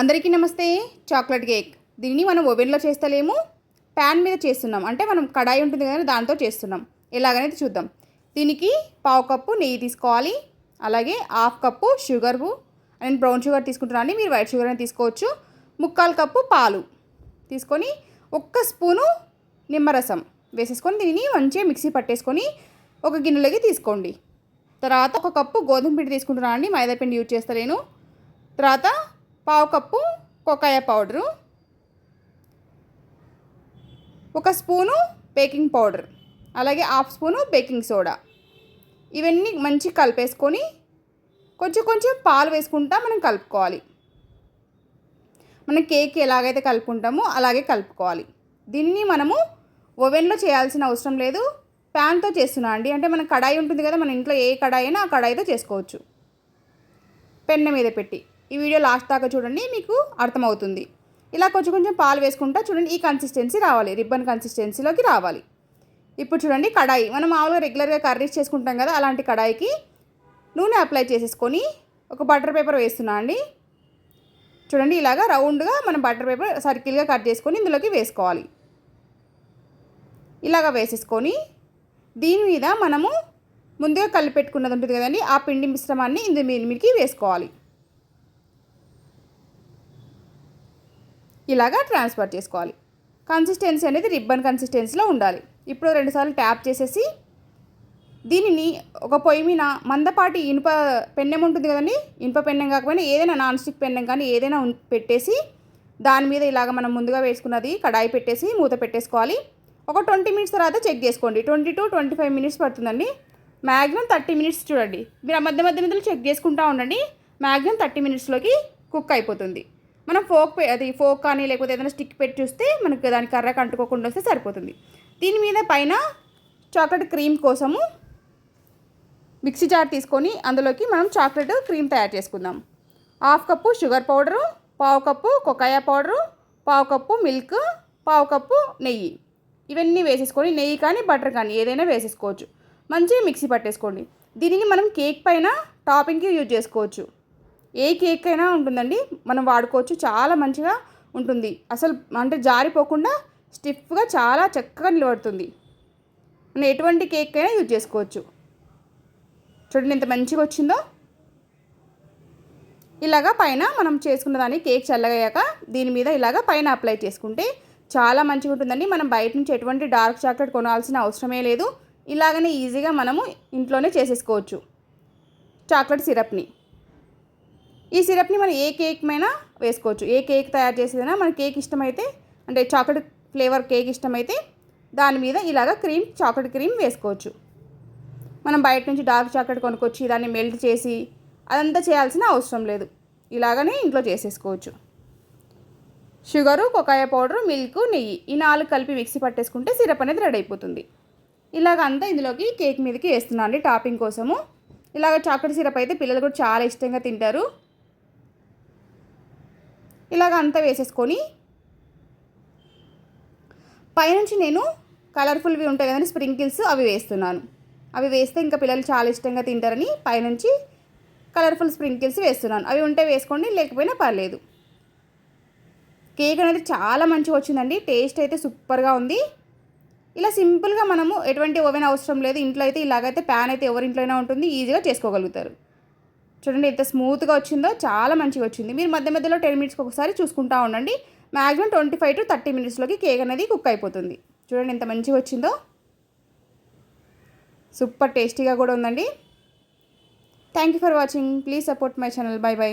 అందరికీ నమస్తే. Chocolate cake. దీన్ని మనం ఓవెన్లో చేస్తలేము. ప్యాన్ మీద చేస్తున్నాం. అంటే మనం కడాయి ఉంటుంది కదా దాంతో చేస్తున్నాం. ఎలాగనేది చూద్దాం. దీనికి పావు కప్పు నెయ్యి తీసుకోవాలి. అలాగే హాఫ్ కప్పు షుగర్ నేను బ్రౌన్ షుగర్ తీసుకుంటున్నాను మీరు వైట్ షుగర్ అని తీసుకోవచ్చు. ముక్కాలు కప్పు పాలు. తీసుకొని ఒక్క స్పూను నిమ్మరసం వేసేసుకొని దీనిని మంచిగా మిక్సీ పట్టేసుకొని ఒక గిన్నెలోకి తీసుకోండి. తర్వాత ఒక కప్పు గోధుమ పిండి తీసుకుంటున్నాను అండి. మైదా పిండి యూజ్ చేస్తలేను. తర్వాత పావు కప్పు కొకాయ పౌడరు ఒక స్పూను బేకింగ్ పౌడర్ అలాగే హాఫ్ స్పూను బేకింగ్ సోడా. ఇవన్నీ మంచి కలిపేసుకొని కొంచెం కొంచెం పాలు వేసుకుంటా మనం కలుపుకోవాలి. మనం కేక్ ఎలాగైతే కలుపుకుంటామో అలాగే కలుపుకోవాలి. దీన్ని మనము ఓవెన్లో చేయాల్సిన అవసరం లేదు. ప్యాన్తో చేస్తున్నా అండి. అంటే మన కడాయి ఉంటుంది కదా మన ఇంట్లో ఏ కడాయి అయినా ఆ కడాయితో చేసుకోవచ్చు. పెన్నె మీద పెట్టి. ఈ వీడియో లాస్ట్ దాకా చూడండి మీకు అర్థమవుతుంది. ఇలా కొంచెం కొంచెం పాలు వేసుకుంటా చూడండి ఈ కన్సిస్టెన్సీ రావాలి రిబ్బన్ కన్సిస్టెన్సీలోకి రావాలి. ఇప్పుడు చూడండి కడాయి. మనం మామూలుగా రెగ్యులర్గా కర్రీస్ చేసుకుంటాం కదా అలాంటి కడాయికి నూనె అప్లై చేసేసుకొని ఒక బటర్ పేపర్ వేస్తున్నా అండి. చూడండి ఇలాగా రౌండ్గా మనం బటర్ పేపర్ సర్కిల్గా కట్ చేసుకొని ఇందులోకి వేసుకోవాలి. ఇలాగ వేసేసుకొని దీని మీద మనము ముందుగా కలిపెట్టుకున్నది ఉంటుంది కదండి ఆ పిండి మిశ్రమాన్ని ఇందు మీదకి వేసుకోవాలి. ఇలాగా ట్రాన్స్ఫర్ చేసుకోవాలి. కన్సిస్టెన్సీ అనేది రిబ్బన్ కన్సిస్టెన్సీలో ఉండాలి. ఇప్పుడు రెండుసార్లు ట్యాప్ చేసేసి దీనిని ఒక పొయ్యి మీద మందపాటి ఇనుప పెన్నెం ఉంటుంది కదండి ఇనుప పెన్నెం కాకపోయినా ఏదైనా నాన్ స్టిక్ పెన్నెం కానీ ఏదైనా పెట్టేసి దాని మీద ఇలాగ మనం ముందుగా వేసుకున్నది కడాయి పెట్టేసి మూత పెట్టేసుకోవాలి. ఒక ట్వంటీ మినిట్స్ తర్వాత చెక్ చేసుకోండి. Twenty to twenty five minutes పడుతుందండి. మ్యాక్సిమం థర్టీ మినిట్స్ చూడండి. మీరు ఆ మధ్య మధ్య మధ్యలో చెక్ చేసుకుంటూ ఉండండి. మ్యాక్సిమం థర్టీ మినిట్స్లోకి కుక్ అయిపోతుంది. మనం ఫోక్ పె- అది ఫోక్ కానీ లేకపోతే ఏదైనా స్టిక్ పెట్టి చూస్తే మనకు దాని కర్రకు అంటుకోకుండా వస్తే సరిపోతుంది. దీని మీద పైన చాక్లెట్ క్రీమ్ కోసము మిక్సీ జార్ తీసుకొని అందులోకి మనం చాక్లెట్ క్రీమ్ తయారు చేసుకుందాం. హాఫ్ కప్పు షుగర్ పౌడరు పావు కప్పు కొకాయా పౌడరు పావు కప్పు మిల్క్ పావు కప్పు నెయ్యి. ఇవన్నీ వేసేసుకొని నెయ్యి కానీ బటర్ కానీ ఏదైనా వేసేసుకోవచ్చు. మంచిగా మిక్సీ పట్టేసుకోండి. దీనిని మనం కేక్ పైన టాపింగ్కి యూజ్ చేసుకోవచ్చు. ఏ కేక్ అయినా ఉంటుందండి. మనం వాడుకోవచ్చు. చాలా మంచిగా ఉంటుంది. అసలు అంటే జారిపోకుండా స్టిఫ్గా చాలా చక్కగా నిలబడుతుంది. మనం ఎటువంటి కేక్ అయినా యూజ్ చేసుకోవచ్చు. చూడండి ఎంత మంచిగా వచ్చిందో. ఇలాగా పైన మనం చేసుకున్న దాన్ని కేక్ చల్లగయ్యాక దీని మీద ఇలాగా పైన అప్లై చేసుకుంటే చాలా మంచిగా ఉంటుందండి. మనం బయట నుంచి ఎటువంటి డార్క్ చాక్లెట్ కొనాల్సిన అవసరమే లేదు. ఇలాగనే ఈజీగా మనము ఇంట్లోనే చేసేసుకోవచ్చు. చాక్లెట్ సిరప్ని. ఈ సిరప్ని మనం ఏ కేక్ అయినా వేసుకోవచ్చు. ఏ కేక్ తయారు చేసేదైనా మన కేక్ ఇష్టమైతే అంటే చాక్లెట్ ఫ్లేవర్ కేక్ ఇష్టమైతే దాని మీద ఇలాగ క్రీమ్ చాక్లెట్ క్రీమ్ వేసుకోవచ్చు. మనం బయట నుంచి డార్క్ చాక్లెట్ కొనుక్కొచ్చి దాన్ని మెల్ట్ చేసి అదంతా చేయాల్సిన అవసరం లేదు. ఇలాగనే ఇంట్లో చేసేసుకోవచ్చు. షుగరు కొకాయ పౌడర్ మిల్క్ నెయ్యి ఈ నాలుగు కలిపి మిక్సీ పట్టేసుకుంటే సిరప్ అనేది రెడీ అయిపోతుంది. ఇలాగ అంతా ఇందులోకి కేక్ మీదకి వేస్తున్నాను అండి. టాపింగ్ కోసము. ఇలాగ చాక్లెట్ సిరప్ అయితే పిల్లలు కూడా చాలా ఇష్టంగా తింటారు. ఇలాగ అంతా వేసేసుకొని పైనుంచి నేను కలర్ఫుల్వి ఉంటాయి కదండి స్ప్రింకిల్స్ అవి వేస్తున్నాను. అవి వేస్తే ఇంకా పిల్లలు చాలా ఇష్టంగా తింటారని పైనుంచి కలర్ఫుల్ స్ప్రింకిల్స్ వేస్తున్నాను. అవి ఉంటే వేసుకోండి లేకపోయినా పర్లేదు. కేక్ అనేది చాలా మంచిగా వచ్చిందండి టేస్ట్ అయితే సూపర్గా ఉంది. ఇలా సింపుల్గా మనము ఎటువంటి ఓవెన్ అవసరం లేదు ఇంట్లో అయితే ఇలాగైతే ప్యాన్ అయితే ఎవరింట్లో అయినా ఉంటుంది ఈజీగా చేసుకోగలుగుతారు. చూడండి ఎంత స్మూత్గా వచ్చిందో చాలా మంచిగా వచ్చింది. మీరు మధ్య మధ్యలో టెన్ మినిట్స్కి ఒకసారి చూసుకుంటా ఉండండి. Maximum twenty five to thirty మినిట్స్లోకి cake అనేది కుక్ అయిపోతుంది. చూడండి ఎంత మంచిగా వచ్చిందో. సూపర్ టేస్టీగా కూడా ఉందండి. Thank you for watching. Please support my channel. Bye bye.